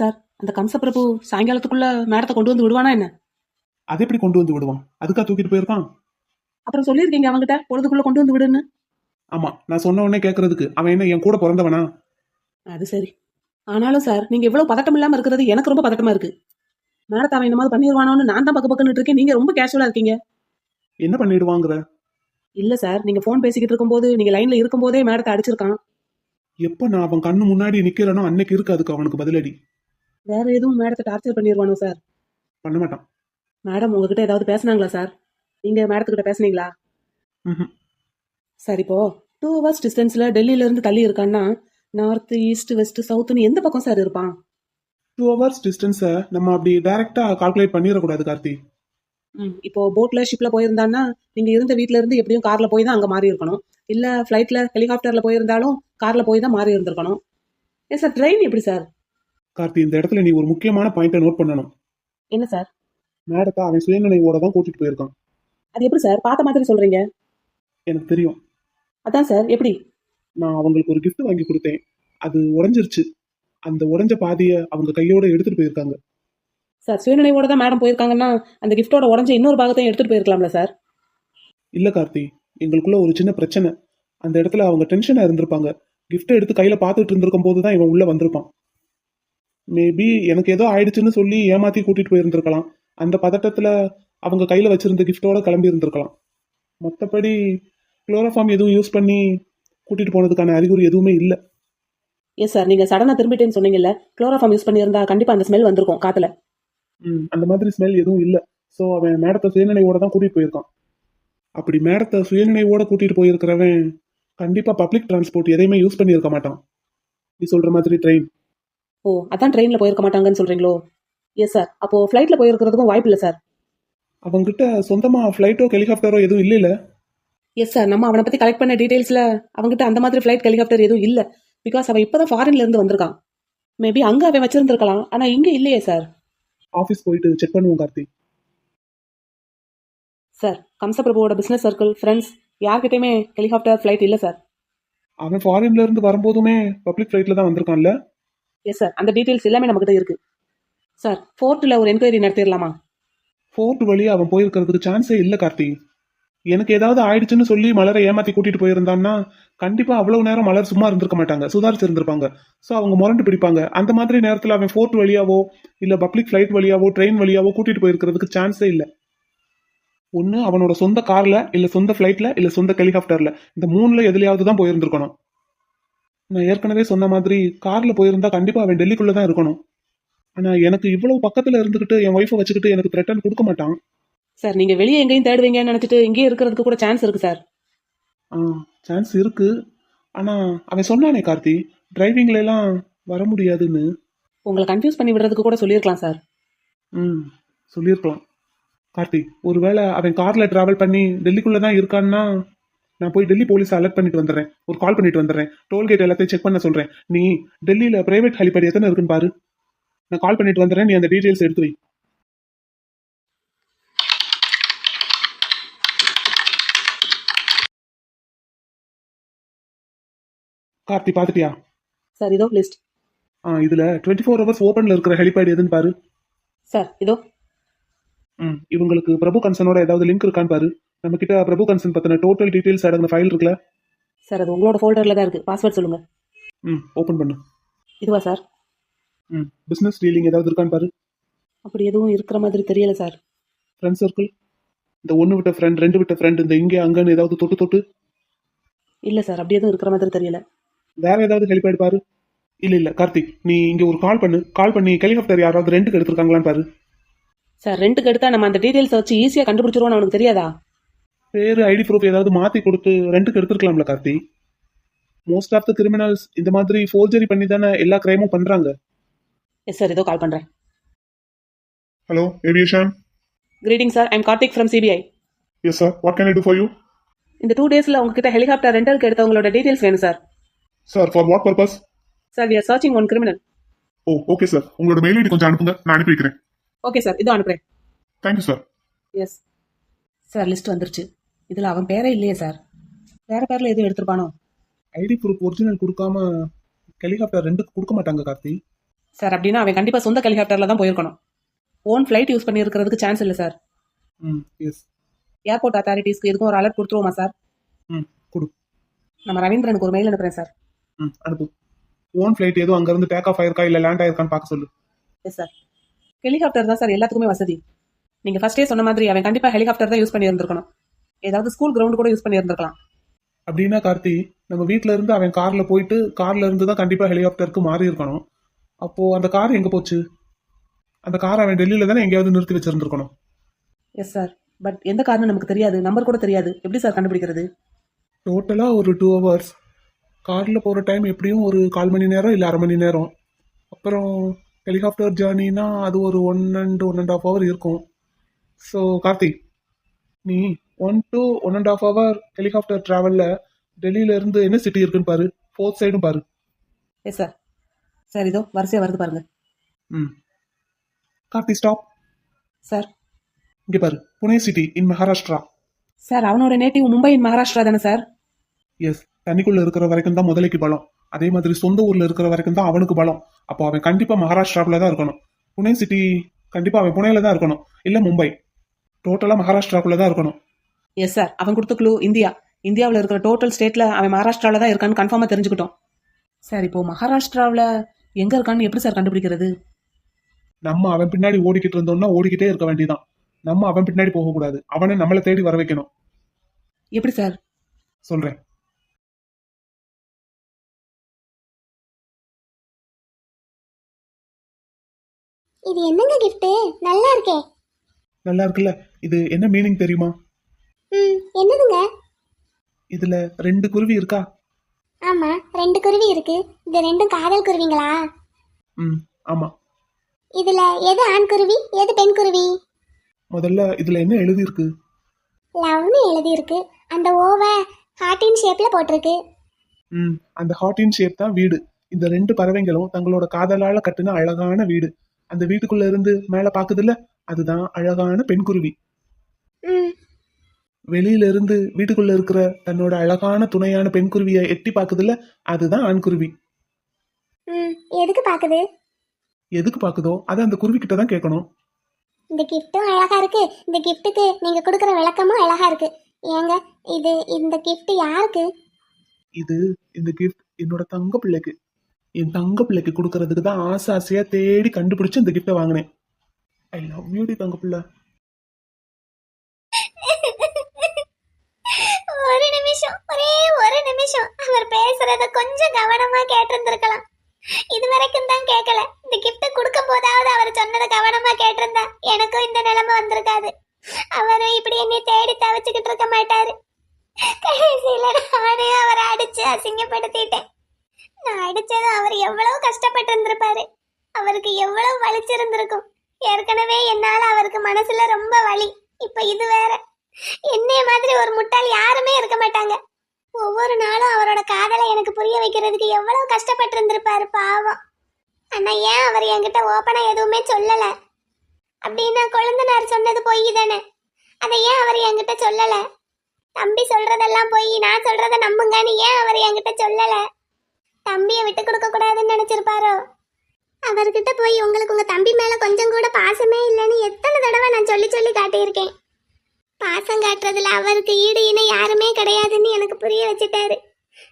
Sir. அந்த கம்சப்பிரபு சாயங்காலத்துக்குள்ள மேடத்தை கொண்டு வந்து விடுவானா என்ன? அதை எப்படி கொண்டு வந்து விடுவான்? அதுக்கா தூக்கிட்டு போயிருக்கான்? அப்புறம் சொல்லியிருக்கீங்க அவங்ககிட்ட பொழுதுக்குள்ள கொண்டு வந்து விடுன்னு. ஆமா நான் சொன்ன உடனே கேட்கறதுக்கு அவன் என்ன என் கூட பிறந்தவனா? அது சரி. ஆனாலும் சார் நீங்க எவ்வளவு பதட்டம் இல்லாம இருக்கிறது எனக்கு ரொம்ப பதட்டமா இருக்கு. மேடத்தை அவன் இந்த மாதிரி பண்ணிடுவானோன்னு நான் தான் பக்க பக்கன்னு இருக்கேன். நீங்க ரொம்ப கேஷுவலா இருக்கீங்க. என்ன பண்ணிடுவாங்கிற? இல்ல சார் நீங்க ஃபோன் பேசிக்கிட்டு இருக்கும்போது நீங்க லைன்ல இருக்கும்போதே மேடத்தை அடிச்சிருக்கான். எப்ப நான் அவன் கண்ணு முன்னாடி நிக்கிறேனோ அன்னைக்கு இருக்கு அதுக்கு அவனுக்கு பதிலடி. வேற எதுவும் மேடத்தை டார்ச்சர் பண்ணிடுவானோ சார் பண்ண மாட்டான் மேடம் உங்ககிட்ட ஏதாவது பேசுனாங்களா சார் நீங்க மேடத்துக்கிட்ட பேசுனீங்களா. சார் இப்போ டூ ஹவர்ஸ் டிஸ்டன்ஸ்ல டெல்லியில இருந்து தள்ளி இருக்கான்னா நார்த் ஈஸ்ட் வெஸ்ட் சவுத்னு எந்த பக்கம் சார் இருப்பான் டூ ஹவர்ஸ் டிஸ்டன்ஸை நம்ம அப்படி டைரக்டா கால்குலேட் பண்ணிடக்கூடாது கார்த்தி. ம், இப்போ போட்ல ஷிப்ல போயிருந்தான்னா நீங்க இருந்த வீட்ல இருந்து எப்படியும் கார்ல போய் தான் அங்க மாறி இருக்கணும். இல்ல ஃபிளைட்ல ஹெலிகாப்டர்ல போயிருந்தாலும் கார்ல போய் தான் மாறி இருந்திருக்கணும். ஏ சார் ட்ரெயின் எப்படி சார் கார்த்தி இந்த இடத்துல நீ ஒரு முக்கியமான பாயிண்ட்டை நோட் பண்ணணும். என்ன சார் மேடத்தை அவன் சுயநினைவோட தான் கூட்டிட்டு போயிருக்கான். அது எப்படி சார் பார்த்த மாதிரி சொல்றீங்க. எனக்கு தெரியும். அதான் சார் எப்படி? நான் அவங்களுக்கு ஒரு gift வாங்கி கொடுத்தேன். அது உடைஞ்சிருச்சு. அந்த உடைஞ்ச பாதியை அவங்க கையோட எடுத்துட்டு போயிருக்காங்க. சார் சுயநினைவோட தான் மேடம் போயிருக்காங்கன்னா அந்த கிஃப்டோட உடஞ்ச இன்னொரு பாகத்தையும் எடுத்துட்டு போயிருக்கலாம்ல சார் இல்ல கார்த்தி எங்களுக்குள்ள ஒரு சின்ன பிரச்சனை. அந்த இடத்துல அவங்க டென்ஷனா இருந்திருப்பாங்க. கிஃப்ட்டை எடுத்து கையில பார்த்துட்டு இருந்திருக்கும் போது தான் இவன் உள்ள வந்திருப்பான். மேபி எனக்கு ஏதோ ஆயிடுச்சுன்னு சொல்லி ஏமாத்தி கூட்டிட்டு போயிருந்திருக்கலாம். அந்த பதட்டத்துல அவங்க கையில வச்சிருந்த கிஃப்டோட கிளம்பி இருந்திருக்கலாம். மற்றபடி குளோரோஃபார்ம் எதுவும் யூஸ் பண்ணி கூட்டிட்டு போனதுக்கான அறிகுறி எதுவுமே இல்லை. எஸ் சார் நீங்க சடனா திரும்பிட்டேன்னு சொன்னீங்கல்ல குளோரோஃபார்ம் யூஸ் பண்ணியிருந்தா கண்டிப்பா அந்த ஸ்மெல் வந்திருக்கும் காத்துல. ம், அந்த மாதிரி ஸ்மெல் எதுவும் இல்லை. ஸோ அவன் மேடத்தை சுயநினைவோட தான் கூட்டிட்டு போயிருக்கான். அப்படி மேடத்தை சுயநினைவோட கூட்டிட்டு போயிருக்கிறவன் கண்டிப்பா பப்ளிக் டிரான்ஸ்போர்ட் எதையுமே யூஸ் பண்ணியிருக்க மாட்டான். நீ சொல்ற மாதிரி ட்ரெயின் ஓ அதான் ட்ரெயின்ல போயிருக்க மாட்டாங்கன்னு சொல்றீங்களோ? எஸ் சார் அப்போ ஃபிளைட்ல போயிருக்கிறதுக்கும் வாய்ப்பு இல்லை சார் அவங்கிட்ட சொந்தமா ஃப்ளைட்டோ ஹெலிகாப்டரோ எதுவும் இல்லைல்ல? எஸ் சார் நம்ம அவனை பத்தி கலெக்ட் பண்ண டீடைல்ஸ்ல அவங்ககிட்ட அந்த மாதிரி ஃபிளைட் ஹெலிகாப்டர் எதுவும் இல்ல. பிகாஸ் அவன் இப்பதான் ஃபாரின்ல இருந்து வந்திருக்கான். மேபி அங்க அவன் வச்சிருந்திருக்கலாம். ஆனா இங்க இல்லையே சார் ஆஃபீஸ் போயிட்டு செக் பண்ணுவோம் கார்த்தி. சார் கம்சபிரபுவோட பிசினஸ் சர்க்கிள் ஃப்ரெண்ட்ஸ் யார்கிட்டயுமே ஹெலிகாப்டர் ஃபிளைட் இல்ல சார் அவன் ஃபாரின்ல இருந்து வரும்போதுமே பப்ளிக் ஃப்ளைட்ல தான் வந்திருக்கான்ல? எஸ் சார் அந்த டீட்டெயில்ஸ் எல்லாமே நம்மகிட்ட இருக்கு. சார் ஃபோர்ட்டில் ஒரு என்கொயரி நடத்திடலாமா ஃபோர்ட் வழியாக அவன் போயிருக்கிறதுக்கு சான்ஸே இல்லை கார்த்தி. எனக்கு ஏதாவது ஆயிடுச்சுன்னு சொல்லி மலரை ஏமாத்தி கூட்டிட்டு போயிருந்தான்னா கண்டிப்பா அவ்வளவு நேரம் மலர் சும்மா இருந்திருக்க மாட்டாங்க. சுதாரிச்சு இருந்திருப்பாங்க ஸோ அவங்க முரண்டு பிடிப்பாங்க. அந்த மாதிரி நேரத்தில் அவன் ஃபோர்ட் வழியாவோ இல்ல பப்ளிக் ஃப்ளைட் வழியாவோ ட்ரெயின் வழியாவோ கூட்டிட்டு போயிருக்கிறதுக்கு சான்ஸே இல்லை. ஒன்று அவனோட சொந்த கார்ல இல்ல சொந்த ஃபிளைட்ல இல்ல சொந்த ஹெலிகாப்டர்ல இந்த மூணுல எதுலையாவது தான் போயிருந்திருக்கணும். நான் ஏற்கனவே சொன்ன மாதிரி கார்ல போயிருந்தா கண்டிப்பா அவன் டெல்லிக்குள்ள தான் இருக்கணும். ஆனா எனக்கு இவ்வளவு பக்கத்துல இருந்துகிட்டு என் ஒய்ஃபை வச்சுக்கிட்டு எனக்கு த்ரெட்டன் கொடுக்க மாட்டான். சார் நீங்க வெளியே எங்கேயும் தேடுவீங்கன்னு நினைச்சிட்டு இங்கேயே இருக்கிறதுக்கு கூட சான்ஸ் இருக்கு சார். ஆ சான்ஸ் இருக்கு. ஆனா அவன் சொன்னானே கார்த்தி டிரைவிங்ல எல்லாம் வர முடியாதுன்னு. உங்களை கன்ஃபியூஸ் பண்ணி விடுறதுக்கு கூட சொல்லியிருக்கலாம் சார். ம் சொல்லியிருக்கலாம். கார்த்தி ஒருவேளை அவன் கார்ல டிராவல் பண்ணி டெல்லிக்குள்ள தான் இருக்கான்னா நான் போய் டெல்லி போலீஸ் அலர்ட் பண்ணிட்டு வந்துடுறேன். ஒரு கால் பண்ணிட்டு வந்துடுறேன். டோல்கேட் எல்லாத்தையும் செக் பண்ண சொல்றேன். நீ டெல்லியில பிரைவேட் ஹெலிபேட் எத்தனை இருக்குன்னு பாரு. நான் கால் பண்ணிட்டு வந்துடுறேன். நீ அந்த டீடைல்ஸ் எடுத்து வை. கார்த்தி பாத்துட்டியா சார் இதோ லிஸ்ட் ஆ இதுல டுவெண்ட்டி ஃபோர் ஹவர்ஸ் ஓப்பன்ல இருக்கிற ஹெலிபேட் எதுன்னு பாரு. சார் இதோ. ம் இவங்களுக்கு பிரபு கன்சனோட ஏதாவது லிங்க் இருக்கான்னு பாரு. நம்ம கிட்ட பிரபு கன்சன் பத்தின டோட்டல் டீடைல்ஸ் அடங்கின ஃபைல் இருக்குல்ல? சார் அது உங்களோட ஃபோல்டர்ல தான் இருக்கு. பாஸ்வேர்ட் சொல்லுங்க. ம் ஓப்பன் பண்ணு. இதுவா சார்? ம் பிசினஸ் டீலிங் ஏதாவது இருக்கான்னு பாரு. அப்படி எதுவும் இருக்கிற மாதிரி தெரியல சார். ஃப்ரெண்ட் சர்க்கிள் இந்த ஒன்று விட்ட ஃப்ரெண்ட் ரெண்டு விட்ட ஃப்ரெண்ட் இந்த இங்கே அங்கன்னு ஏதாவது தொட்டு தொட்டு? இல்ல சார் அப்படி எதுவும் இருக்கிற மாதிரி தெரியல. வேற ஏதாவது ஹெலிபேட் பாரு. இல்ல இல்ல கார்த்திக் நீ இங்க ஒரு கால் பண்ணு. கால் பண்ணி ஹெலிகாப்டர் யாராவது ரெண்டுக்கு எடுத்திருக்காங்களான்னு பாரு. சார் ரெண்டுக்கு எடுத்தா நம்ம அந்த டீடைல்ஸ் வச்சு ஈஸியா கண்டுபிடிச்சிருவோம்னு அவனுக்கு தெரியாதா? பேரு ஐடி ப்ரூஃப் ஏதாவது மாத்தி கொடுத்து ரெண்டுக்கு எடுத்துருக்கலாம்ல Karthi? Most of the criminals இந்த மாதிரி ஃபோர்ஜரி பண்ணி தானே எல்லா கிரைமும் பண்றாங்க. எஸ் சார் இதோ கால் பண்றேன். Hello, aviation. Greeting sir I'm Karthik from CBI Yes, sir. What can I do for you? இந்த டூ டேஸ்ல உங்ககிட்ட ஹெலிகாப்டர் ரெண்டலுக்கு எடுத்தவங்களோட டீடைல்ஸ் வேணும் sir Sir, for what purpose? Sir we are searching one criminal oh okay sir உங்களோட mail ID கொஞ்சம் அனுப்புங்க. நான் அனுப்பி வைக்கிறேன். ஓகே சார் இதோ அனுப்புறேன். Thank you sir yes sir list வந்துருச்சு. இதுல அவன் பேரே இல்லையே சார் வேற பேர்ல எதுவும் எடுத்திருப்பானோ? ஐடி ப்ரூஃப் ஒரிஜினல் கொடுக்காம ஹெலிகாப்டர் ரெண்டுக்கு கொடுக்க மாட்டாங்க கார்த்தி. சார் அப்படின்னா அவன் கண்டிப்பாக சொந்த ஹெலிகாப்டரில் தான் போயிருக்கணும். ஓன் ஃப்ளைட் யூஸ் பண்ணியிருக்கிறதுக்கு சான்ஸ் இல்லை சார் ம் எஸ் ஏர்போர்ட் அத்தாரிட்டிஸ்க்கு எதுக்கும் ஒரு அலர்ட் கொடுத்துருவோமா சார் ம் கொடு. நம்ம ரவீந்திரனுக்கு ஒரு மெயில் அனுப்புகிறேன் சார் ம் அனுப்பு. ஓன் ஃப்ளைட் எதுவும் அங்கேருந்து டேக் ஆஃப் ஆயிருக்கா இல்லை லேண்ட் ஆயிருக்கான்னு பார்க்க சொல்லு. எஸ் சார் ஹெலிகாப்டர் தான் சார் எல்லாத்துக்குமே வசதி. நீங்கள் ஃபர்ஸ்டே சொன்ன மாதிரி அவன் கண்டிப்பாக ஹெலிகாப்டர் தான் யூஸ் பண்ணியிருந்திருக்கணும். ஏதாவது ஸ்கூல் கிரவுண்ட் கூட யூஸ் பண்ணியிருந்திருக்கலாம். அப்படின்னா கார்த்தி நம்ம வீட்ல இருந்து அவன் கார்ல போயிட்டு கார்ல இருந்து தான் கண்டிப்பா ஹெலிகாப்டருக்கு மாறி இருக்கணும். அப்போ அந்த கார் எங்க போச்சு? அந்த கார் அவன் டெல்லியில தானே எங்கேயாவது நிறுத்தி வச்சிருந்திருக்கணும். எஸ் சார் பட் எந்த காரணம் நமக்கு தெரியாது? நம்பர் கூட தெரியாது. எப்படி சார் கண்டுபிடிக்கிறது? டோட்டலா ஒரு டூ ஹவர்ஸ் கார்ல போற டைம் எப்படியும் ஒரு கால் மணி நேரம் இல்ல அரை மணி நேரம். அப்புறம் ஹெலிகாப்டர் ஜேர்னினா அது ஒரு one and one and half hour இருக்கும். ஸோ கார்த்திக் நீ one to one and half hour helicopter டிராவல்ல டெல்லியில இருந்து என்ன சிட்டி இருக்குன்னு பாரு? ஃபோர்த் சைடும் பாரு. எஸ் சார் சார் இதோ வரிசையாக வருது பாருங்க. ம். கார்த்தி ஸ்டாப் சார் இங்க பாரு. Pune city in Maharashtra sir அவனோட நேட்டிவ் மும்பை மகாராஷ்டிரா தானே சார் எஸ் தண்ணிக்குள்ள இருக்கிற வரைக்கும் தான் முதலைக்கு பலம். அதே மாதிரி சொந்த ஊர்ல இருக்கிற வரைக்கும் தான் அவனுக்கு பலம். அப்போ அவன் கண்டிப்பா மகாராஷ்டிராவில் தான் இருக்கணும். புனே சிட்டி கண்டிப்பா அவன் புனேல தான் இருக்கணும். இல்ல மும்பை. டோட்டலா மகாராஷ்டிராக்குள்ள தான் இருக்கணும். எஸ் சார் அவன் கொடுத்த க்ளூ இந்தியா. இந்தியாவில் இருக்கிற டோட்டல் ஸ்டேட்டில் அவன் மகாராஷ்டிராவில் தான் இருக்கான்னு கன்ஃபார்மாக தெரிஞ்சுக்கிட்டோம். சார் இப்போ மகாராஷ்டிராவில் எங்கே இருக்கான்னு எப்படி சார் கண்டுபிடிக்கிறது? நம்ம அவன் பின்னாடி ஓடிக்கிட்டு இருந்தோம்னா ஓடிக்கிட்டே இருக்க வேண்டியதான் நம்ம அவன் பின்னாடி போகக்கூடாது அவனை நம்மளை தேடி வர வைக்கணும். எப்படி சார் சொல்றேன். இது என்னங்க gift? நல்லா இருக்கே. நல்லா இருக்குல்ல. இது என்ன மீனிங் தெரியுமா? ம் என்னதுங்க? இதுல ரெண்டு குருவி இருக்கா? ஆமா ரெண்டு குருவி இருக்கு. இது ரெண்டும் காதல் குருவிங்களா? ம் ஆமா. இதுல எது ஆண் குருவி எது பெண் குருவி? முதல்ல இதுல என்ன எழுதி இருக்கு லவ்னு எழுதி இருக்கு அந்த ஓவை ஹார்ட்டின் ஷேப்ல போட்டிருக்கு. ம் அந்த ஹாட்டின் ஷேப் தான் வீடு. இந்த ரெண்டு பறவைங்களும் தங்களோட காதலால கட்டுன அழகான வீடு. அந்த வீட்டுக்குள்ள இருந்து மேல பாக்குதுல்ல? அதுதான் அழகான பெண்குருவி ம் வெளியில இருந்து வீட்டுக்குள்ள இருக்கிற தன்னோட அழகான துணையான பெண்குருவியை எட்டி பாக்குதுல்ல அதுதான் ஆண்குருவி ம் எதுக்கு பாக்குது எதுக்கு பாக்குதோ அதை அந்த குருவி கிட்ட தான் கேட்கணும். இந்த கிஃப்ட்டும் அழகா இருக்கு. இந்த கிஃப்ட்டுக்கு நீங்க கொடுக்குற விளக்கமும் அழகா இருக்கு. ஏங்க இது இந்த கிஃப்ட் யாருக்கு? இது இந்த கிஃப்ட் என்னோட தங்க பிள்ளைக்கு. என் தங்க பிள்ளைக்கு கொடுக்கறதுக்கு தான் ஆசை ஆசையா தேடி கண்டுபிடிச்சு இந்த கிஃப்டை வாங்கினேன். ஐ லவ் யூ டி தங்க பிள்ளை ஒரு நிமிஷம் ஒரே ஒரு நிமிஷம் அவர் பேசுறத கொஞ்சம் கவனமா கேட்டிருந்திருக்கலாம். இது வரைக்கும் தான் கேட்கல இந்த கிஃப்ட் கொடுக்கும் போதாவது அவர் சொன்னதை கவனமா கேட்டிருந்தா எனக்கும் இந்த நிலைமை வந்திருக்காது. அவரும் இப்படி என்னை தேடி தவிச்சுக்கிட்டு இருக்க மாட்டாரு. கடைசியில நானே அவரை அடிச்சு அசிங்கப்படுத்திட்டேன். நான் அடிச்சதும் அவர் எவ்வளவு கஷ்டப்பட்டு இருந்திருப்பாரு அவருக்கு எவ்வளவு வலிச்சிருந்திருக்கும். ஏற்கனவே என்னால அவருக்கு மனசுல ரொம்ப வலி. இப்ப இது வேற. என்னைய மாதிரி ஒரு முட்டாள் யாருமே இருக்க மாட்டாங்க. ஒவ்வொரு நாளும் அவரோட காதலை எனக்கு புரிய வைக்கிறதுக்கு எவ்வளவு கஷ்டப்பட்டு இருந்திருப்பாரு பாவம். ஆனா ஏன் அவர் என்கிட்ட ஓப்பனா எதுவுமே சொல்லல? அப்படின்னா கொழுந்தனார் சொன்னது பொய் தானே. அதை ஏன் அவர் என்கிட்ட சொல்லல? தம்பி சொல்றதெல்லாம் பொய் நான் சொல்றத நம்புங்கன்னு ஏன் அவர் என்கிட்ட சொல்லல? தம்பியை விட்டு கொடுக்க கூடாதுன்னு நினைச்சிருப்பாரோ? அவர்கிட்ட போய் உங்களுக்கு உங்க தம்பி மேல கொஞ்சம் கூட பாசமே இல்லைன்னு எத்தனை தடவை நான் சொல்லி சொல்லி காட்டியிருக்கேன். பாசம் காட்டுறதுல அவருக்கு ஈடு இணை யாருமே கிடையாதுன்னு எனக்கு புரிய வச்சுட்டாரு.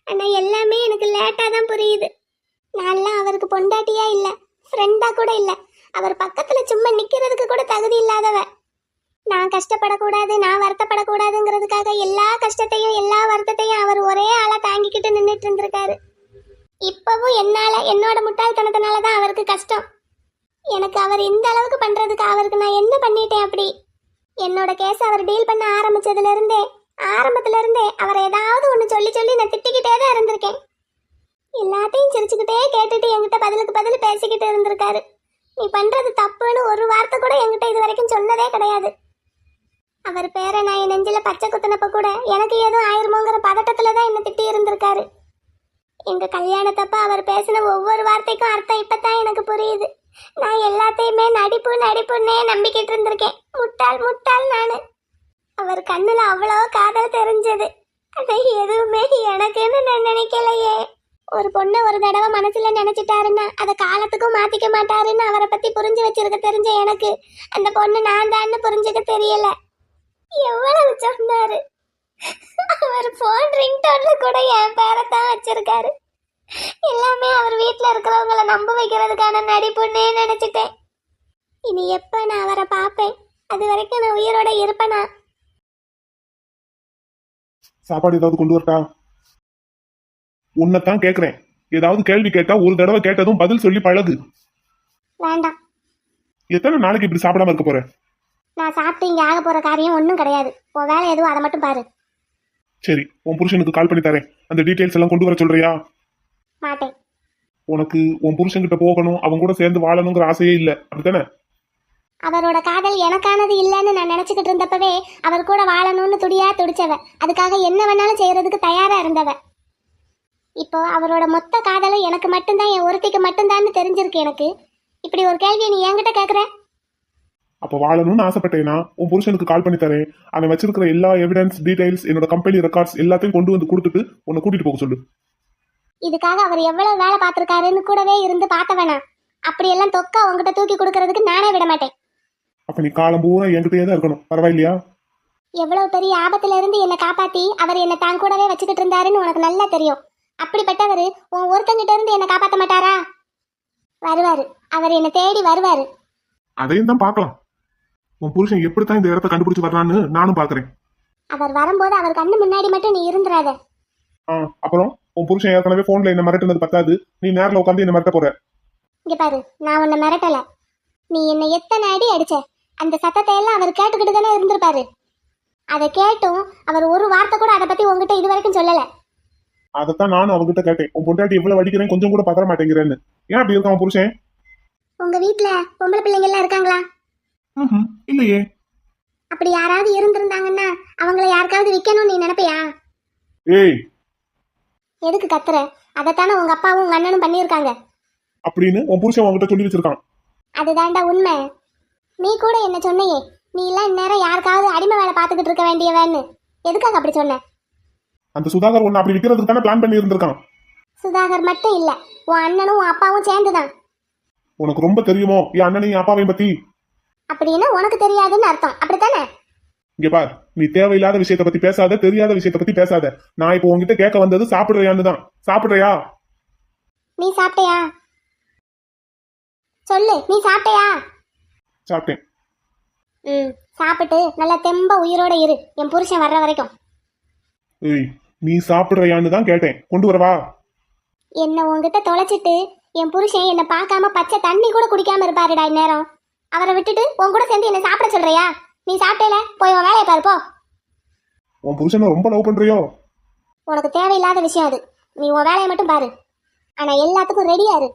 ஆனா எல்லாமே எனக்கு லேட்டா தான் புரியுது. நான்லாம் அவருக்கு பொண்டாட்டியா இல்ல ஃப்ரெண்டா கூட இல்ல. அவர் பக்கத்துல சும்மா நிக்கிறதுக்கு கூட தகுதி இல்லாதவ. நான் கஷ்டப்படக்கூடாது நான் வருத்தப்படக்கூடாதுங்கிறதுக்காக எல்லா கஷ்டத்தையும் எல்லா வருத்தத்தையும் அவர் ஒரே ஆளா தாங்கிக்கிட்டு நின்றுட்டு இருந்திருக்காரு. இப்பவும் என்னால என்னோட முட்டாள்தனத்தினால தான் அவருக்கு கஷ்டம். எனக்கு அவர் இந்த அளவுக்கு பண்றதுக்கு அவருக்கு நான் என்ன பண்ணிட்டேன் அப்படி? என்னோட கேஸ் அவர் டீல் பண்ண ஆரம்பிச்சதுல இருந்தே ஆரம்பத்துல இருந்தே அவர் ஏதாவது ஒன்று சொல்லி சொல்லி நான் திட்டிக்கிட்டே தான் இருந்திருக்கேன். எல்லாத்தையும் சிரிச்சுக்கிட்டே கேட்டுட்டு என்கிட்ட பதிலுக்கு பதில் பேசிக்கிட்டு இருந்திருக்காரு. நீ பண்றது தப்புன்னு ஒரு வார்த்தை கூட என்கிட்ட இது வரைக்கும் சொன்னதே கிடையாது. அவர் பேரை நான் என் நெஞ்சில பச்சை குத்துனப்ப கூட எனக்கு ஏதோ ஆயிருமோங்கிற பதட்டத்துல தான் என்ன திட்டி இருந்திருக்காரு. எங்க கல்யாணத்தப்ப அவர் பேசின ஒவ்வொரு வார்த்தைக்கும் அர்த்தம் இப்பதான் எனக்கு புரியுது. நான் எல்லாத்தையுமே நடிப்பு நடிப்புன்னே நம்பிக்கிட்டு இருந்திருக்கேன். முட்டாள் முட்டாள் நான். அவர் கண்ணில் அவ்வளோ காதல் தெரிஞ்சது. அதை எதுவுமே எனக்குன்னு நான் நினைக்கலையே. ஒரு பொண்ணு ஒரு தடவை மனசுல நினைச்சிட்டாருன்னா அதை காலத்துக்கும் மாத்திக்க மாட்டாருன்னு அவரை பத்தி புரிஞ்சு வச்சிருக்க தெரிஞ்ச எனக்கு அந்த பொண்ணு நான் தான்னு புரிஞ்சுக்க தெரியல. எவ்வளவு சொன்னாரு. அவர் போன் ரிங்டோன்ல கூட என் பேரை தான் வச்சிருக்காரு. எல்லாமே அவர் வீட்ல இருக்கிறவங்கள நம்ப வைக்கிறதுக்கான நடிப்புன்னே நினைச்சிட்டேன். இனி எப்ப நான் அவரை பார்ப்பேன்? அது வரைக்கும் நான் உயிரோட இருப்பேனா? சாப்பாடு ஏதாவது கொண்டு வரட்டா? உன்னைத்தான் கேக்குறேன். ஏதாவது கேள்வி கேட்டா ஒரு தடவை கேட்டதும் பதில் சொல்லி பழகு. வேண்டாம். எத்தனை நாளைக்கு இப்படி சாப்பிடாம இருக்க போற? நான் சாப்பிட்டு இங்கே ஆக போற காரியம் ஒன்றும் கிடையாது. உன் வேலை எதுவும் அதை மட்டும் பாரு. சரி உன் புருஷனுக்கு கால் பண்ணி தரேன். அந்த டீடைல்ஸ் எல்லாம் கொண்டு வர சொல்றியா? மாட்டேன். உனக்கு உன் புருஷன்கிட்ட போகணும் அவங்க கூட சேர்ந்து வாழணுங்கிற ஆசையே இல்ல. அப்படித்தானே? அவரோட காதல் எனக்கானது இல்லைன்னு நான் நினச்சிக்கிட்டு இருந்தப்பவே அவர் கூட வாழணும்னு துடியா துடிச்சவ. அதுக்காக என்ன வேணாலும் செய்யறதுக்கு தயாரா இருந்தவ. இப்போ அவரோட மொத்த காதலும் எனக்கு மட்டும்தான் என் ஒருத்திக்கு மட்டும்தான்னு தெரிஞ்சிருக்கு எனக்கு. இப்படி ஒரு கேள்வியை நீ என்கிட்ட கேட்குற அப்ப வாழணும்னு ஆசைப்பட்டேனா? உன் புருஷனுக்கு கால் பண்ணி தரேன். அவன் வச்சிருக்கிற எல்லா எவிடன்ஸ் டீடைல்ஸ் என்னோட கம்பெனி ரெக்கார்ட்ஸ் எல்லாத்தையும் கொண்டு வந்து கொடுத்துட்டு உன்னை கூட்டிட்டு போக சொல்லு. இதுக்காக அவர் எவ்வளவு வேலை பார்த்துருக்காருன்னு கூடவே இருந்து பார்த்தவனா அப்படியெல்லாம் தொக்கா உங்ககிட்ட தூக்கி கொடுக்கறதுக்கு நானே விட மாட்டேன். அப்ப நீ காலம் பூரா என்கிட்டயே தான் இருக்கணும். பரவாயில்லையா? எவ்வளவு பெரிய ஆபத்துல இருந்து என்னை காப்பாத்தி அவர் என்னை தான் கூடவே வச்சுக்கிட்டு இருந்தாருன்னு உனக்கு நல்லா தெரியும். அப்படிப்பட்டவர் உன் ஒருத்தங்கிட்ட இருந்து என்னை காப்பாத்த மாட்டாரா? வருவாரு. அவர் என்னை தேடி வருவாரு. அதையும் தான் பார்க்கலாம். உன் புருஷன் எப்படித்தான் இந்த இடத்த கண்டுபிடிச்சு வர்றான்னு நானும் பாக்குறேன் அவர் வரும்போது அவர் கண்ணு முன்னாடி மட்டும் நீ இருந்துராத ஆ அப்புறம்? உன் புருஷன் ஏற்கனவே போன்ல என்ன மிரட்டுனது பத்தாது. நீ நேர்ல உட்காந்து என்ன மிரட்ட போற. இங்க பாரு நான் உன்னை மிரட்டல. நீ என்னை எத்தனை அடி அடிச்ச? அந்த சத்தத்தை எல்லாம் அவர் கேட்டுக்கிட்டு தானே இருந்திருப்பாரு. அதை கேட்டும் அவர் ஒரு வார்த்தை கூட அதை பத்தி உங்ககிட்ட இது வரைக்கும் சொல்லல. அதைத்தான் நானும் அவகிட்ட கேட்டேன். உன் பொண்டாட்டி எவ்வளவு வடிக்கிறேன் கொஞ்சம் கூட பதற மாட்டேங்கிறேன்னு. ஏன் அப்படி இருக்கான் உன் புருஷன்? உங்க வீட்ல பொம்பளை பிள்ளைங்க எல்லாம் இருக்காங்களா? ம்ஹும். இல்லையே. அப்படி யாராவது இருந்திருந்தாங்கன்னா அவங்கள யாருக்காவது விற்கணும்னு நீ நினைப்பியா? ஏய் எதுக்கு கத்துற? அதைத்தானே உங்க அப்பாவும் உங்க அண்ணனும் பண்ணியிருக்காங்க. அப்படின்னு உன் புருஷன் உன்கிட்ட சொல்லி வச்சிருக்கான். அதுதான்டா உண்மை. நீ கூட என்ன சொன்னையே? நீ எல்லாம் இந்நேரம் யாருக்காவது அடிமை வேலை பார்த்துக்கிட்டு இருக்க வேண்டியவன்னு. எதுக்காக அப்படி சொன்ன? அந்த சுதாகர் உன்னை அப்படி விற்கிறதுக்கு தானே பிளான் பண்ணி இருந்திருக்கான் சுதாகர் மட்டும் இல்ல உன் அண்ணனும் உன் அப்பாவும் சேர்ந்துதான். உனக்கு ரொம்ப தெரியுமோ என் அண்ணனையும் அப்பாவையும் பத்தி? அப்படின்னா உனக்கு தெரியாதுன்னு அர்த்தம். அப்படித்தானே? இங்க பார் நீ தேவையில்லாத விஷயத்த பத்தி பேசாத தெரியாத விஷயத்த பத்தி பேசாத. நான் இப்போ உன்கிட்ட கேட்க வந்தது சாப்பிடுறியான்னு தான். சாப்பிடுறியா? நீ சாப்பிட்டியா? சொல்லு நீ சாப்பிட்டியா? சாப்பிட்டேன். ம் சாப்பிட்டு நல்லா தெம்ப உயிரோட இரு. என் புருஷன் வர்ற வரைக்கும். ஏய் நீ சாப்பிடுறியான்னு தான் கேட்டேன். கொண்டு வரவா என்ன உன்கிட்ட தொலைச்சிட்டு என் புருஷன் என்னை பார்க்காம பச்சை தண்ணி கூட குடிக்காம இருப்பாருடா இந்நேரம். அவரை விட்டுட்டு உன் கூட சேர்ந்து என்னை சாப்பிட சொல்றியா? நீ சாப்பிட்டேல? போய் உன் வேலையை பாரு போ. உன் புருஷனை ரொம்ப லவ் பண்றியோ? உனக்கு தேவையில்லாத விஷயம் அது. நீ உன் வேலையை மட்டும் பாரு. ஆனா எல்லாத்துக்கும் ரெடியா இரு.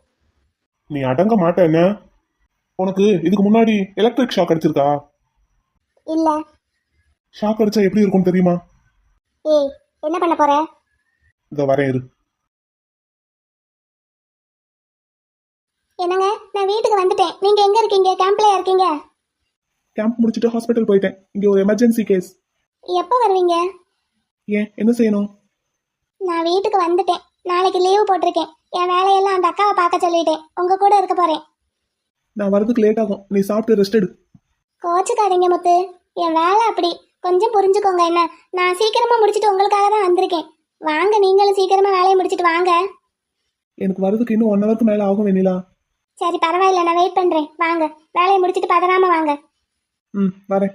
நீ அடங்க மாட்ட என்ன? உனக்கு இதுக்கு முன்னாடி எலக்ட்ரிக் ஷாக் அடிச்சிருக்கா? இல்ல. ஷாக் அடிச்சா எப்படி இருக்கும்னு தெரியுமா? ஏய் என்ன பண்ண போற? இதோ வரேன் இரு. என்னங்க? நான் வீட்டுக்கு வந்துட்டேன். நீங்க எங்க இருக்கீங்க? கேம்ப்லயா இருக்கீங்க? கேம்ப் முடிச்சுட்டு ஹாஸ்பிட்டல் போயிட்டேன். இங்க ஒரு எமர்ஜென்சி கேஸ் எப்போ வருவீங்க? ஏன்? என்ன செய்யணும்? நான் வீட்டுக்கு வந்துட்டேன். நாளைக்கு லீவு போட்டிருக்கேன். என் வேலையெல்லாம் அந்த அக்காவை பார்க்க சொல்லிட்டேன். உங்க கூட இருக்க போறேன். நான் வரதுக்கு லேட் ஆகும். நீ சாப்பிட்டு ரெஸ்ட் எடு. கோச்சுக்காதீங்க முத்து. என் வேலை அப்படி. கொஞ்சம் புரிஞ்சுக்கோங்க என்ன. நான் சீக்கிரமா முடிச்சிட்டு உங்களுக்காக தான் வந்திருக்கேன். வாங்க நீங்களும் சீக்கிரமா வேலையை முடிச்சிட்டு வாங்க. எனக்கு வரதுக்கு இன்னும் ஒன் ஹவருக்கு மேல ஆகும் வெண்ணிலா. சரி பரவாயில்ல. நான் வெயிட் பண்றேன். வாங்க. வேலையை முடிச்சிட்டு பதறாம வாங்க. ம் வரேன்.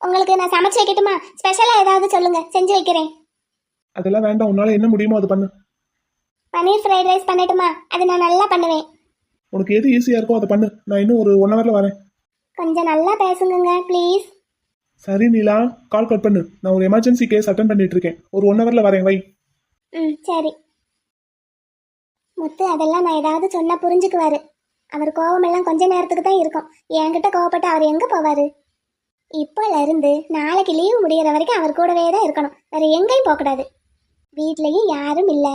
உங்களுக்கு நான் சமைச்சு வைக்கட்டுமா? ஸ்பெஷலா ஏதாவது சொல்லுங்க. செஞ்சு வைக்கிறேன். அதெல்லாம் வேண்டாம். உன்னால என்ன முடியுமோ அது பண்ணு. பன்னீர் ஃப்ரைட் ரைஸ் பண்ணட்டுமா? அது நான் நல்லா பண்ணுவேன். உனக்கு எது ஈஸியா இருக்கோ அதை பண்ணு. நான் இன்னும் ஒரு ஒன் ஹவர்ல வரேன். கொஞ்சம் நல்லா பேசுங்க ப்ளீஸ் சரி நீலா கால் கட் பண்ணு. நான் ஒரு எமர்ஜென்சி கேஸ் அட்டன் பண்ணிட்டு இருக்கேன். ஒரு ஒன் ஹவர்ல வரேன் வை. ம் சரி. முத்து அதெல்லாம் நான் ஏதாவது சொன்னா புரிஞ்சுக்குவாரு. அவர் கோவமெல்லாம் கொஞ்ச நேரத்துக்கு தான் இருக்கும். என்கிட்ட கோவப்பட்டு அவர் எங்கே போவார்? இப்போலேருந்து நாளைக்கு லீவு முடிகிற வரைக்கும் அவர் கூடவே தான் இருக்கணும். வேறு எங்கேயும் போகக்கூடாது வீட்லேயும் யாரும் இல்லை.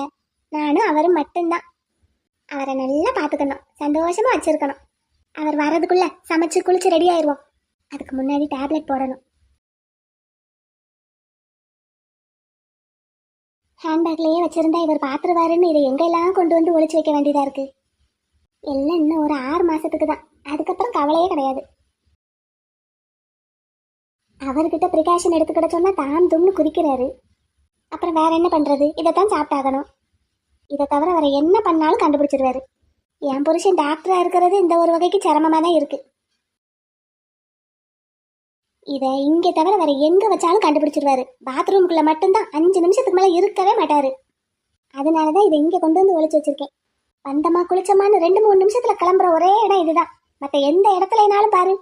நானும் அவரும் மட்டும்தான். அவரை நல்லா பார்த்துக்கணும். சந்தோஷமாக வச்சிருக்கணும். அவர் வரதுக்குள்ளே சமைச்சு குளிச்சு ரெடி ஆயிடுவோம் அதுக்கு முன்னாடி டேப்லெட் போடணும். ஹேண்ட்பேக்லேயே வச்சுருந்தா இவர் பார்த்துருவாருன்னு இதை எங்கெல்லாம் கொண்டு வந்து ஒழிச்சு வைக்க வேண்டியதாக இருக்குது எல்லாம் இன்னும் ஒரு ஆறு மாசத்துக்கு தான் அதுக்கப்புறம் கவலையே கிடையாது. அவர்கிட்ட ப்ரிகாஷன் எடுத்துக்கிட சொன்னா தான் தும்னு குறிக்கிறாரு அப்புறம் வேற என்ன பண்றது? இதைத்தான் சாப்பிட்டாகணும். இதை தவிர வேற என்ன பண்ணாலும் கண்டுபிடிச்சிருவாரு. என் புருஷன் டாக்டரா இருக்கிறது இந்த ஒரு வகைக்கு சிரமமா தான் இருக்கு. இதை இங்கே தவிர வேற எங்க வச்சாலும் கண்டுபிடிச்சிருவாரு. பாத்ரூம்குள்ள மட்டும்தான் அஞ்சு நிமிஷத்துக்கு மேல இருக்கவே மாட்டாரு. அதனாலதான் இதை இங்க கொண்டு வந்து ஒழிச்சு வச்சிருக்கேன். வந்தமா குளிச்சமான்னு ரெண்டு மூணு நிமிஷத்துல கிளம்புற ஒரே இடம் இதுதான். மத்த எந்த இடத்துலனாலும் பாரு.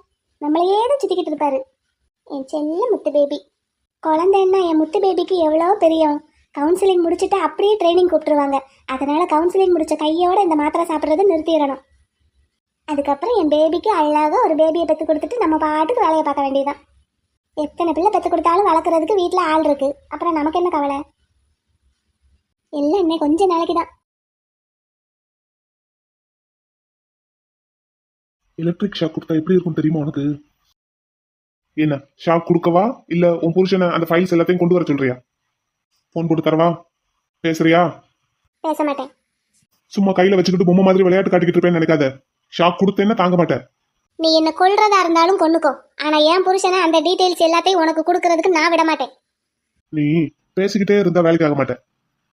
நம்மளையே தான் சுத்திக்கிட்டு இருப்பாரு. என் செல்ல முத்து பேபி குழந்தைன்னா என் முத்து பேபிக்கு எவ்வளோ பெரியவன் கவுன்சிலிங் முடிச்சுட்டு அப்படியே ட்ரைனிங் கூப்பிட்டுருவாங்க. அதனால கவுன்சிலிங் முடிச்ச கையோட இந்த மாத்திரை சாப்பிட்றத நிறுத்திடணும். அதுக்கப்புறம் என் பேபிக்கு அழகாக ஒரு பேபியை பெற்று கொடுத்துட்டு நம்ம பாட்டுக்கு வேலையை பார்க்க வேண்டியதுதான். எத்தனை பிள்ளை பெற்று கொடுத்தாலும் வளர்க்குறதுக்கு வீட்டில் ஆள் இருக்கு. அப்புறம் நமக்கு என்ன கவலை? எல்லாம் இன்னும் கொஞ்ச நாளைக்கு தான் எலக்ட்ரிக் ஷாக் கொடுத்தா எப்படி இருக்கும் தெரியுமா உனக்கு? என்ன ஷாக் கொடுக்கவா? இல்ல உன் புருஷனை அந்த ஃபைல்ஸ் எல்லாத்தையும் கொண்டு வர சொல்றியா? ஃபோன் போட்டு தரவா? பேசுறியா? பேச மாட்டேன் சும்மா கையில வச்சுக்கிட்டு பொம்மை மாதிரி விளையாட்டு காட்டிக்கிட்டு இருப்பேன்னு நினைக்காத. ஷாக் கொடுத்தேன்னா தாங்க மாட்டேன். நீ என்ன கொல்றதா இருந்தாலும் கொன்னுக்கோ ஆனா என் புருஷனை அந்த டீடைல்ஸ் எல்லாத்தையும் உனக்கு கொடுக்கறதுக்கு நான் விட மாட்டேன் நீ பேசிக்கிட்டே இருந்தா வேலைக்கு ஆக மாட்டேன்.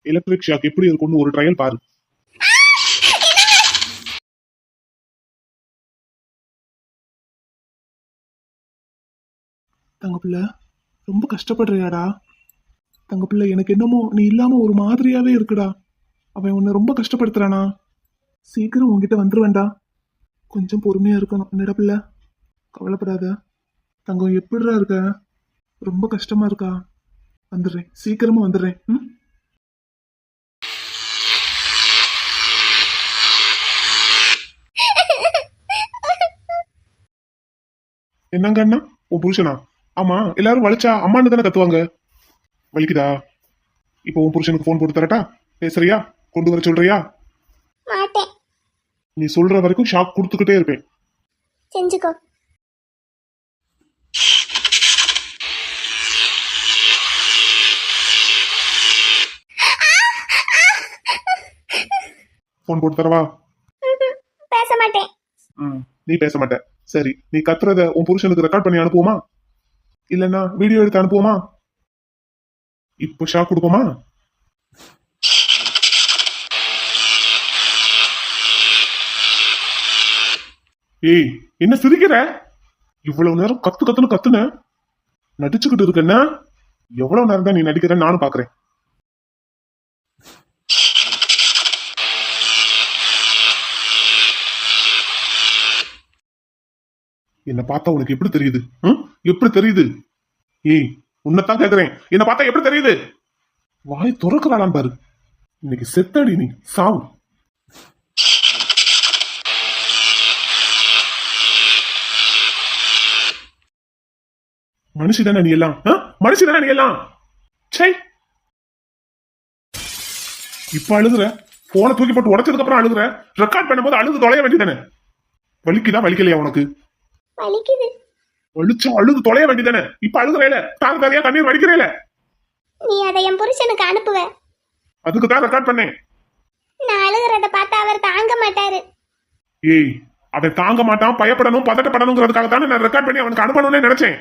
எலக்ட்ரிக் ஷாக் எப்படி இருக்கும்னு ஒரு ட்ரையல் பாரு. தங்க பிள்ளை ரொம்ப கஷ்டப்படுறியாடா? தங்க பிள்ளை எனக்கு என்னமோ நீ இல்லாமல் ஒரு மாதிரியாவே இருக்குடா. அவன் உன்னை ரொம்ப கஷ்டப்படுத்துறானா. சீக்கிரம் உன்கிட்ட வந்துருவேன்டா. கொஞ்சம் பொறுமையாக இருக்கணும். என்னடா பிள்ளை? கவலைப்படாத. தங்கம் எப்படிடா இருக்க? ரொம்ப கஷ்டமா இருக்கா? வந்துடுறேன். சீக்கிரமா வந்துடுறேன். ம்? என்னங்க அண்ணா? ஓ புருஷனா? ஆமா எல்லாரும் வலிச்சா அம்மான்னு தானே கத்துவாங்க? வலிக்குதா? இப்போ உன் புருஷனுக்கு ஃபோன் போட்டு தரட்டா? பேசுறியா? கொண்டு வர சொல்றியா? மாட்டேன். நீ சொல்ற வரைக்கும் ஷாக் கொடுத்துக்கிட்டே இருப்பேன். செஞ்சுக்கோ. ஃபோன் போட்டு தரவா? பேச மாட்டேன். நீ பேச மாட்ட. சரி நீ கத்துறத உன் புருஷனுக்கு ரெக்கார்ட் பண்ணி அனுப்புவோமா? இல்லைன்னா வீடியோ எடுத்து அனுப்புவோமா? இப்போ ஷாக் கொடுப்போமா? ஏய் என்ன சிரிக்கிற? இவ்வளவு நேரம் கத்து கத்துன்னு கத்துன. நடிச்சுக்கிட்டு இருக்கன்னா எவ்வளவு நேரம் தான் நீ நடிக்கிற நானும் பாக்குறேன். என்ன பார்த்தா உனக்கு எப்படி தெரியுது? ம்? எப்படி தெரியுது? ஏய் உன்னைத்தான் கேக்குறேன். என்ன பார்த்தா எப்படி தெரியுது? வாய் துறக்கிறாளாம் பாரு. இன்னைக்கு செத்தடி நீ சாவு. மனுஷி தானே நீ எல்லாம்? மனுஷி தானே நீ எல்லாம்? சை இப்ப அழுகுற? போனை தூக்கி போட்டு உடச்சதுக்கு அப்புறம் அழுகுற? ரெக்கார்ட் பண்ணும்போது அழுது தொலைய வேண்டியதானே வலிக்குதா? வலிக்கலையா உனக்கு? வலிக்குது. வலிச்சா அழுது தொலைய வேண்டியதானே இப்ப அழுகுறேல? தாங்க தாரியா கண்ணீர் வடிக்கிறேல? நீ அதை என் புருஷனுக்கு அனுப்புவ. அதுக்கு தான் ரெக்கார்ட் பண்ணேன். நான் அழுகிறத பார்த்தா அவர் தாங்க மாட்டாரு. ஏய் அவன் தாங்க மாட்டான் பயப்படணும் பதட்டப்படணுங்கிறதுக்காக தானே நான் ரெக்கார்ட் பண்ணி அவனுக்கு அனுப்பணும்னு நினைச்சேன்.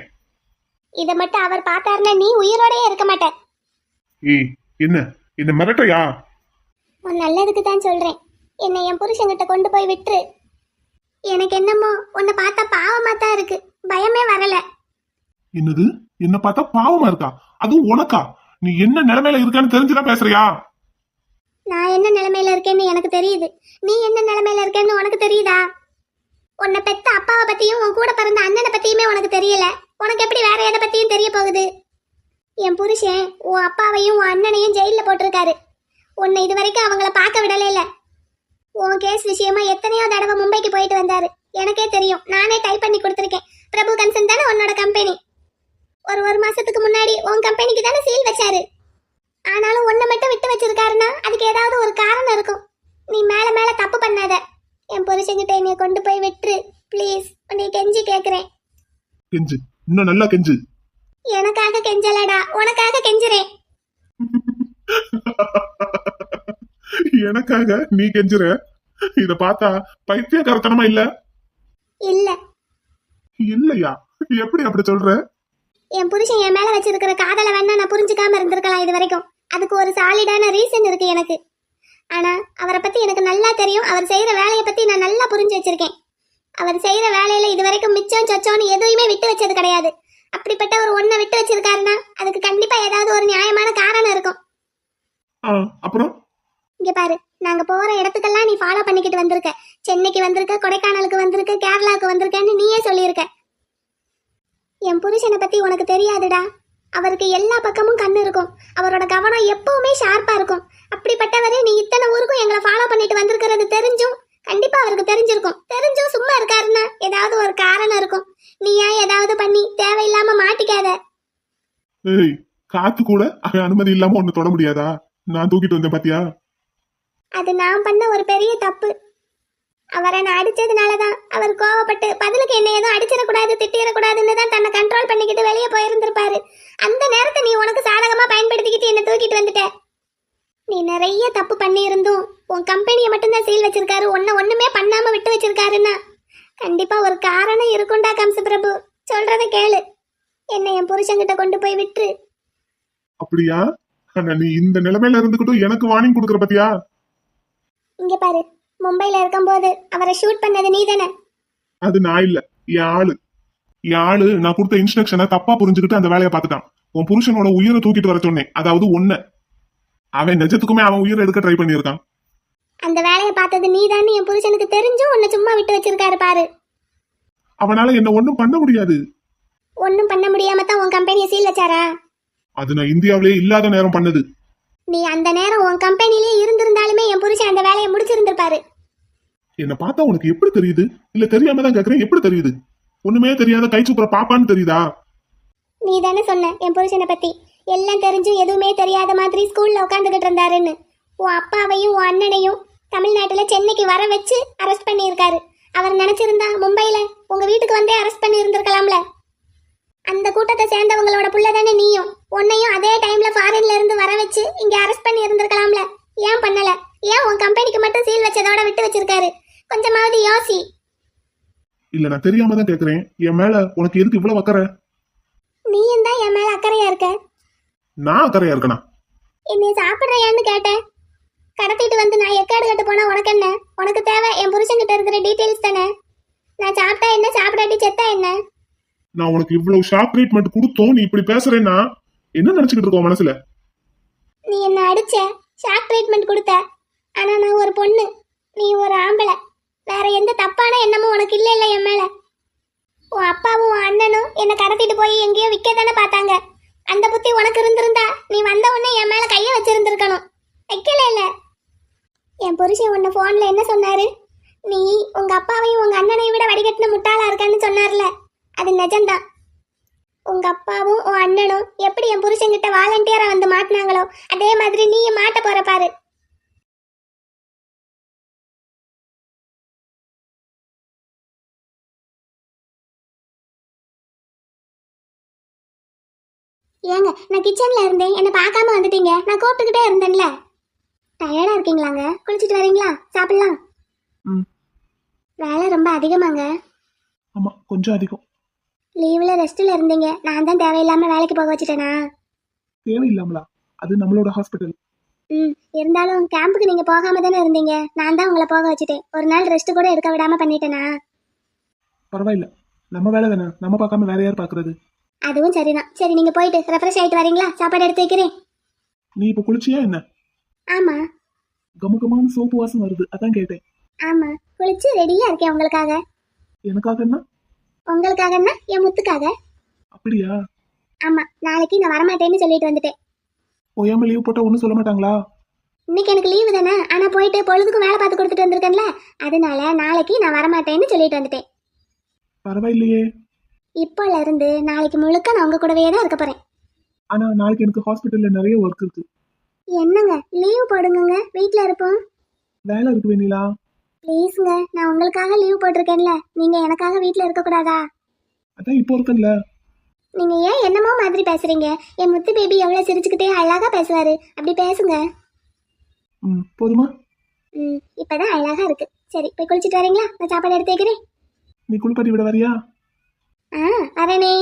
இதை மட்டும் அவர் பார்த்தாருன்னா நீ உயிரோடயே இருக்க மாட்ட. ஏய் என்ன? என்ன மிரட்டையா உன் நல்லதுக்கு தான் சொல்றேன். என்னை என் புருஷன்கிட்ட கொண்டு போய் விட்டுரு. எனக்கு என்னமோ உன்னை பார்த்தா பாவமா தான் இருக்கு. பயமே வரல. என்னது? என்ன பார்த்தா பாவமா இருக்கா? அதுவும் உனக்கா? நீ என்ன நிலைமையில இருக்கான்னு தெரிஞ்சுதான் பேசுறியா? நான் என்ன நிலைமையில இருக்கேன்னு எனக்கு தெரியுது. நீ என்ன நிலைமையில இருக்கேன்னு உனக்கு தெரியுதா? உன்னை பெத்த அப்பாவை பத்தியும் உன் கூட பிறந்த அண்ணனை பத்தியுமே உனக்கு தெரியல. உனக்கு எப்படி வேற எதை பத்தியும் தெரிய போகுது? என் புருஷன் உன் அப்பாவையும் உன் அண்ணனையும் ஜெயில போட்டிருக்காரு. உன்னை இது வரைக்கும் அவங்கள பார்க்க விடலே இல்ல. உன் கேஸ் விஷயமா எத்தனையோ தடவை மும்பைக்கு போயிட்டு வந்தாரு. எனக்கே தெரியும். நானே டைப் பண்ணி கொடுத்துருக்கேன். பிரபு கன்சன் தானே உன்னோட கம்பெனி ஒரு ஒரு மாசத்துக்கு முன்னாடி உன் கம்பெனிக்கு தானே சீல் வச்சாரு. ஆனாலும் உன்னை மட்டும் விட்டு வச்சிருக்காருன்னா அதுக்கு ஏதாவது ஒரு காரணம் இருக்கும். நீ மேல மேல தப்பு பண்ணாத. என் புருஷன்கிட்ட என்னைய கொண்டு போய் விட்டுரு. ப்ளீஸ் உன்னை கெஞ்சி கேக்குறேன். கெஞ்சு. இன்னும் நல்லா கெஞ்சு. எனக்காக கெஞ்சலடா. உனக்காக கெஞ்சுறேன். எனக்காக நீ கெஞ்சுற? இத பார்த்தா பைத்தியக்காரத்தனமா இல்ல? இல்ல. இல்லையா? எப்படி அப்படி சொல்ற? என் புருஷன் என் மேல வச்சிருக்கிற காதலை வேணா நான் புரிஞ்சுக்காம இருந்திருக்கலாம் இது வரைக்கும். அதுக்கு ஒரு சாலிடான ரீசன் இருக்கு எனக்கு. ஆனா அவரை பத்தி எனக்கு நல்லா தெரியும். அவர் செய்யற வேலையை பத்தி நான் நல்லா புரிஞ்சு வச்சிருக்கேன். அவர் செய்யற வேலையில இது வரைக்கும் மிச்சம் சொச்சோன்னு எதையுமே விட்டு வச்சது கிடையாது. அப்படிப்பட்ட ஒரு ஒன்றை விட்டு வச்சிருக்காருன்னா அதுக்கு கண்டிப்பா ஏதாவது ஒரு நியாயமான காரணம் இருக்கும். அப்புறம்? இங்க பாரு நாங்க போற இடத்துக்கெல்லாம் நீ ஃபாலோ பண்ணிக்கிட்டு வந்திருக்க. சென்னைக்கு வந்திருக்க கொடைக்கானலுக்கு வந்திருக்க கேரளாவுக்கு வந்திருக்கன்னு நீயே சொல்லியிருக்க. என் புருஷனை பத்தி உனக்கு தெரியாதுடா. அவருக்கு எல்லா பக்கமும் கண்ணு இருக்கும். அவரோட கவனம் எப்பவுமே ஷார்ப்பா இருக்கும். அப்படிப்பட்டவரே நீ இத்தனை ஊருக்கும் எங்களை ஃபாலோ பண்ணிட்டு வந்திருக்கிறது தெரிஞ்சும் கண்டிப்பா அவருக்கு தெரிஞ்சிருக்கும். தெரிஞ்சும் சும்மா இருக்காருன்னா ஏதாவது ஒரு காரணம் இருக்கும். நீ ஏன் ஏதாவது பண்ணி தேவையில்லாம மாட்டிக்காத? ஏய் காத்து கூட அவன் அனுமதி இல்லாம ஒண்ணு தொட முடியாதா? நான் தூக்கிட்டு வந்தேன் பாத்தியா? அது நான் பண்ண ஒரு பெரிய தப்பு. அவரை நான் அடிச்சதுனால தான் அவர் கோவப்பட்டு பதிலுக்கு என்ன எதுவும் அடிச்சிடக்கூடாது திட்டிடக்கூடாதுன்னு தான் தன்னை கண்ட்ரோல் பண்ணிக்கிட்டு வெளியே போயிருந்திருப்பாரு. அந்த நேரத்தை நீ உனக்கு சாதகமா பயன்படுத்திக்கிட்டு என்ன தூக்கிட்டு வந்துட்ட. நீ நிறைய தப்பு பண்ணியிருந்தும் உன் கம்பெனியை மட்டும்தான் சீல் வச்சிருக்காரு உன்னை ஒண்ணுமே பண்ணாம விட்டு வச்சிருக்காருன்னா. கண்டிப்பா ஒரு காரணம் இருக்கும்டா கம்ச பிரபு சொல்றத கேளு. என்னை என் புருஷன்கிட்ட கொண்டு போய் விட்டுரு. அப்படியா? நீ இந்த நிலைமையில இருந்துகிட்டும் எனக்கு வார்னிங் கொடுக்குற பாத்தியா? இங்க பாரு. மும்பைல இருக்கும்போது அவரை ஷூட் பண்ணது நீ தானே அது நான் இல்ல. என் ஆளு. என் ஆளு நான் கொடுத்த இன்ஸ்ட்ரக்ஷனை தப்பா புரிஞ்சுக்கிட்டு அந்த வேலையை பார்த்துட்டான். உன் புருஷனோட உயிரை தூக்கிட்டு வர சொன்னேன். அதாவது ஒன்ன அவன் நிஜத்துக்குமே அவன் உயிரை எடுக்க ட்ரை பண்ணியிருக்கான். அந்த வேலையை பார்த்தது நீ என் புருஷனுக்கு தெரிஞ்சும் உன்னை சும்மா விட்டு வச்சிருக்காரு பாரு. அவனால என்ன ஒண்ணும் பண்ண முடியாது. ஒன்றும் பண்ண முடியாம தான் உன் கம்பெனியை சீல் வச்சாரா? அது நான் இந்தியாவிலே இல்லாத நேரம் பண்ணது. நீ அந்த நேரம் உன் கம்பெனிலேயே இருந்திருந்தாலுமே என் புருஷன் அந்த வேலையை முடிச்சிருந்திருப்பாரு. என்ன பார்த்தா உனக்கு எப்படி தெரியுது? இல்ல தெரியாம தான் கேக்குறேன் எப்படி தெரியுது? ஒண்ணுமே தெரியாத கை சூப்புற பாப்பான்னு தெரியுதா? நீ தானே சொன்ன என் புருஷனை பத்தி. எல்லாம் தெரிஞ்சும் எதுவுமே தெரியாத மாதிரி ஸ்கூல்ல உட்காந்துக்கிட்டு இருந்தாருன்னு. உன் அப்பாவையும் உன் அண்ணனையும் தமிழ்நாட்டுல சென்னைக்கு வர வச்சு அரெஸ்ட் பண்ணியிருக்காரு. அவர் நினைச்சிருந்தா மும்பைல உங்க வீட்டுக்கு வந்தே அரெஸ்ட் பண்ணி இருந்திருக்கலாம்ல அந்த கூட்டத்தை சேர்ந்தவங்களோட புள்ள தானே நீயும். உன்னையும் அதே டைம்ல ஃபாரின்ல இருந்து வர வச்சு இங்க அரெஸ்ட் பண்ணி இருந்திருக்கலாம்ல ஏன் பண்ணல? ஏன் உன் கம்பெனிக்கு மட்டும் சீல் வச்சதோட விட்டு வச்சிருக்காரு? கொஞ்சமாவது யோசி. இல்ல நான் தெரியாம தான் கேக்குறேன். என் மேல உனக்கு எதுக்கு இவ்வளவு அக்கறை? நீயும் தான் என் மேல அக்கறையா இருக்க? நான் அக்கறையா இருக்கனா? என்னை சாப்பிட்றியான்னு கேட்டேன். கடத்திட்டு வந்து நான் எக்காடு கட்டு போனா உனக்கு என்ன? உனக்கு தேவை என் புருஷன்கிட்ட இருக்கிற டீட்டெயில்ஸ் தானே? நான் சாப்பிட்டா என்ன? சாப்பிடாட்டி செத்தா என்ன? நான் உனக்கு இவ்வளவு ஷார்ப் ட்ரீட்மெண்ட் கொடுத்தோம் நீ இப்படி பேசுறேன்னா என்ன நினைச்சுக்கிட்டு இருக்கோம் மனசுல? நீ என்ன அடிச்ச ஷாக் ட்ரீட்மெண்ட் கொடுத்த. ஆனா நான் ஒரு பொண்ணு நீ ஒரு ஆம்பளை வேற எந்த தப்பான எண்ணமும் உனக்கு இல்லை இல்லை என் மேல. உன் அப்பாவும் உன் அண்ணனும் என்னை கடத்திட்டு போய் எங்கேயோ விற்க தானே பார்த்தாங்க. அந்த புத்தி உனக்கு இருந்திருந்தா நீ வந்த உடனே என் மேல கையை வச்சிருந்துருக்கணும். வைக்கல இல்ல. என் புருஷன் உன்னை ஃபோனில் என்ன சொன்னாரு? நீ உங்க அப்பாவையும் உங்க அண்ணனையும் விட வடிகட்டின முட்டாளா இருக்கான்னு சொன்னார்ல. அது நிஜம்தான். உங்க அப்பாவும் உன் அண்ணனும் எப்படி என் புருஷன்கிட்ட வாலண்டியரா வந்து மாட்டினாங்களோ அதே மாதிரி நீயும் மாட்ட போற பாரு. ஏங்க நான் கிச்சன்ல இருந்தேன். என்ன பார்க்காம வந்துட்டீங்க. நான் கூப்பிட்டுக்கிட்டே இருந்தேன்ல. டயர்டா இருக்கீங்களாங்க? குளிச்சிட்டு வரீங்களா? சாப்பிடலாம். ம். வேலை ரொம்ப அதிகமாங்க. ஆமா கொஞ்சம் அதிகம். லீவ்ல ரெஸ்ட்ல இருந்தீங்க. நான் தான் தேவையில்லாம வேலைக்கு போக வச்சுட்டேனா? தேவையில்லாமலா? அது நம்மளோட ஹாஸ்பிட்டல் ம் இருந்தாலும் கேம்புக்கு நீங்க போகாம தானே இருந்தீங்க. நான் தான் உங்களை போக வச்சுட்டேன். ஒரு நாள் ரெஸ்ட் கூட எடுக்க விடாம பண்ணிட்டேனா? பரவாயில்ல. நம்ம வேலை தானே. நம்ம பார்க்காம வேற யார் பாக்குறது அதுவும் சரிதான். சரி நீங்க போயிட்டு ரெஃப்ரெஷ் ஆயிட்டு வரீங்களா? சாப்பாடு எடுத்து வைக்கிறேன். நீ இப்ப குளிச்சியா என்ன? ஆமா. கமகமான சோப்பு வாசம் வருது அதான் கேட்டேன். ஆமா. குளிச்சு ரெடியா இருக்கேன் உங்களுக்காக. எனக்காக என்ன? உங்களுக்காகன்னா என் முத்துக்காக. அப்படியா? ஆமா. நாளைக்கு நான் வரமாட்டேன்னு சொல்லிட்டு வந்துட்டேன். ஓயாம லீவ் போட்டா ஒன்றும் சொல்ல மாட்டாங்களா? இன்னைக்கு எனக்கு லீவு தானே. ஆனா போயிட்டு பொழுதுக்கும் வேலை பார்த்து கொடுத்துட்டு வந்திருக்கேன்ல. அதனால நாளைக்கு நான் வரமாட்டேன்னு சொல்லிட்டு வந்துட்டேன். பரவாயில்லையே. இப்போல இருந்து நாளைக்கு முழுக்க நான் உங்க கூடவே தான் இருக்க போறேன். ஆனா நாளைக்கு எனக்கு ஹாஸ்பிட்டல்ல நிறைய ஒர்க் இருக்கு. என்னங்க? லீவ் போடுங்கங்க. வீட்ல இருப்போம். வேலை இருக்கு வெண்ணிலா. ப்ளீஸுங்க நான் உங்களுக்காக லீவ் போட்டிருக்கேன்ல. நீங்க எனக்காக வீட்ல இருக்க கூடாதா அதான் இப்போ இருக்கேன்ல. நீங்க ஏன் என்னமோ மாதிரி பேசுறீங்க? என் முத்து பேபி எவ்வளவு சிரிச்சுக்கிட்டே அழகா பேசுவாரு. அப்படி பேசுங்க. ம் போதுமா? ம் இப்பதான் அழகா இருக்கு. சரி போய் குளிச்சிட்டு வரீங்களா? நான் சாப்பாடு எடுத்து வைக்கிறேன். நீ குளிப்பாட்டி விட வரியா? ஆ வரேனே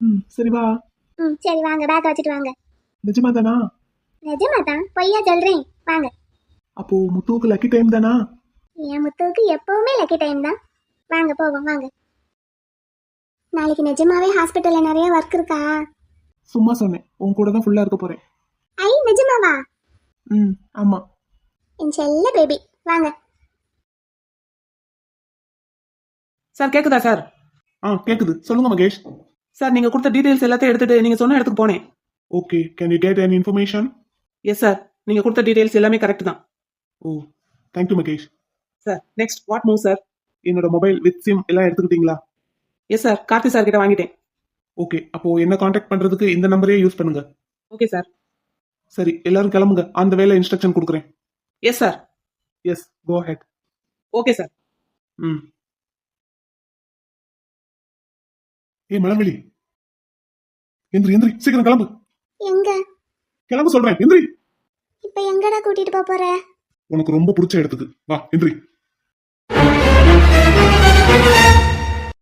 ம் சரி வா. ம் சரி வாங்க பேக் வச்சுட்டு வாங்க. நிஜமா தானா? நிஜமா தான் பொய்யா சொல்றேன். வாங்க. அப்போ முத்துவுக்கு லக்கி டைம் தானா? என் முத்துவுக்கு எப்பவுமே லக்கி டைம் தான். வாங்க போவோம் வாங்க. நாளைக்கு நிஜமாவே ஹாஸ்பிட்டல்ல நிறைய ஒர்க் இருக்கா? சும்மா சொன்னேன் உன் கூட தான் ஃபுல்லா இருக்க போறேன். ஐ நிஜமாவா? ம் ஆமா. என் செல்ல பேபி வாங்க. சார் கேக்குதா சார்? ஆ கேக்குது. சொல்லுங்க மகேஷ். சார் நீங்க கொடுத்த டீடைல்ஸ் எல்லாத்தையும் எடுத்துட்டு நீங்க சொன்ன இடத்துக்கு போனேன். Okay can you get any information yes sir நீங்க கொடுத்த டீடைல்ஸ் எல்லாமே கரெக்ட் தான். ஓ thank you Mahesh. Sir next what move sir என்னோட மொபைல் வித் சிம் எல்லாம் எடுத்துக்கிட்டீங்களா? எஸ் சார் கார்த்தி சார் கிட்ட வாங்கிட்டேன். ஓகே அப்போ என்ன காண்டாக்ட் பண்றதுக்கு இந்த நம்பரே யூஸ் பண்ணுங்க. ஓகே சார் சரி எல்லாரும் கிளம்புங்க. அந்த வேலை இன்ஸ்ட்ரக்ஷன் கொடுக்குறேன். Yes sir yes go head okay sir ம். ஏய் மலர்விழி. எந்திரி எந்திரி சீக்கிரம் கிளம்பு. எங்க? கிளம்ப சொல்றேன் எந்திரி. இப்ப எங்கடா கூட்டிட்டு போப் போற? உனக்கு ரொம்ப பிடிச்ச இடத்துக்கு. வா எந்திரி.